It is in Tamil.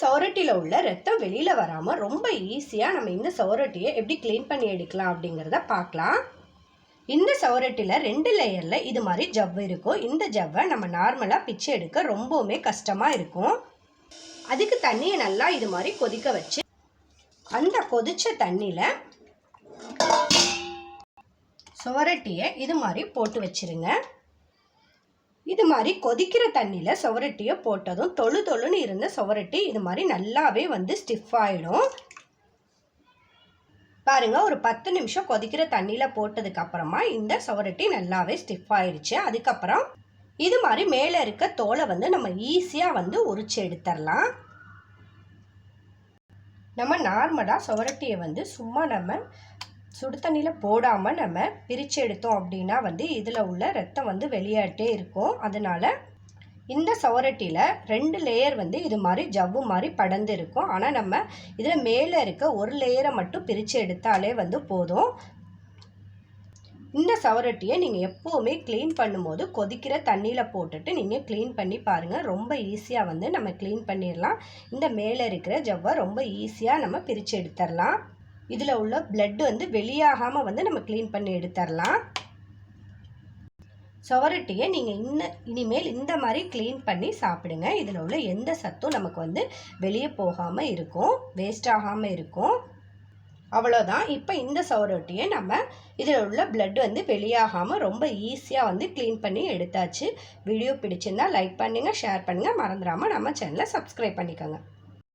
சவரட்டியில் உள்ள ரத்தம் வெளியில் வராமல் ரொம்ப ஈஸியாக நம்ம இந்த சவரட்டியை எப்படி க்ளீன் பண்ணி எடுக்கலாம் அப்படிங்கிறத பார்க்கலாம். இந்த சவரட்டியில் ரெண்டு லேயரில் இது மாதிரி ஜவ் இருக்கும். இந்த ஜவ்வை நம்ம நார்மலாக பிச்சை எடுக்க ரொம்பவுமே கஷ்டமாக இருக்கும். அதுக்கு தண்ணியை நல்லா இது மாதிரி கொதிக்க வச்சு அந்த கொதிச்ச தண்ணியில் சுவரட்டியை இது மாதிரி போட்டு வச்சிருங்க. இது மாதிரி கொதிக்கிற தண்ணியில் சுவரட்டியை போட்டதும் தொழு தொழுன்னு இருந்த சுவரட்டி இது மாதிரி நல்லாவே வந்து ஸ்டிஃப் ஆகிடும் பாருங்கள் ஒரு பத்து நிமிஷம் கொதிக்கிற தண்ணியில் போட்டதுக்கப்புறமா இந்த சுவரட்டி நல்லாவே ஸ்டிஃப் ஆயிடுச்சு அதுக்கப்புறம் இது மாதிரி மேலே இருக்க தோலை வந்து நம்ம ஈஸியாக வந்து உரிச்சு எடுத்துடலாம். நம்ம நார்மலாக சுவரட்டியை வந்து சும்மா நம்ம சுடு தண்ணியில் போடாமல் நம்ம பிரித்து எடுத்தோம் அப்படின்னா வந்து இதில் உள்ள ரத்தம் வந்து வெளியாட்டே இருக்கும். அதனால் இந்த சவரட்டியில் ரெண்டு லேயர் வந்து இது மாதிரி ஜவ்வு மாதிரி படர்ந்து இருக்கும் ஆனால் நம்ம இதில் மேலே இருக்க ஒரு லேயரை மட்டும் பிரித்து எடுத்தாலே வந்து போதும். இந்த சவரட்டியை நீங்கள் எப்போவுமே க்ளீன் பண்ணும்போது கொதிக்கிற தண்ணியில் போட்டுட்டு நீங்கள் க்ளீன் பண்ணி பாருங்கள் ரொம்ப ஈஸியாக வந்து நம்ம க்ளீன் பண்ணிடலாம் இந்த மேலே இருக்கிற ஜவ்வை ரொம்ப ஈஸியாக நம்ம பிரித்து எடுத்துடலாம் இதில் உள்ள பிளட் வந்து வெளியாகாமல் வந்து நம்ம க்ளீன் பண்ணி எடுத்துடலாம் சுவரட்டியை நீங்கள் இன்ன இனிமேல் இந்த மாதிரி க்ளீன் பண்ணி சாப்பிடுங்க. இதில் உள்ள எந்த சத்தும் நமக்கு வந்து வெளியே போகாமல் இருக்கும் வேஸ்ட் ஆகாமல் இருக்கும். அவ்வளோதான் இப்போ இந்த சவரொட்டியை நம்ம இதில் உள்ள பிளட் வந்து வெளியாகாமல் ரொம்ப ஈஸியாக வந்து க்ளீன் பண்ணி எடுத்தாச்சு. வீடியோ பிடிச்சிருந்தா லைக் பண்ணுங்கள் ஷேர் பண்ணுங்கள் மறந்துடாமல் நம்ம சேனலை சப்ஸ்கிரைப் பண்ணிக்கோங்க.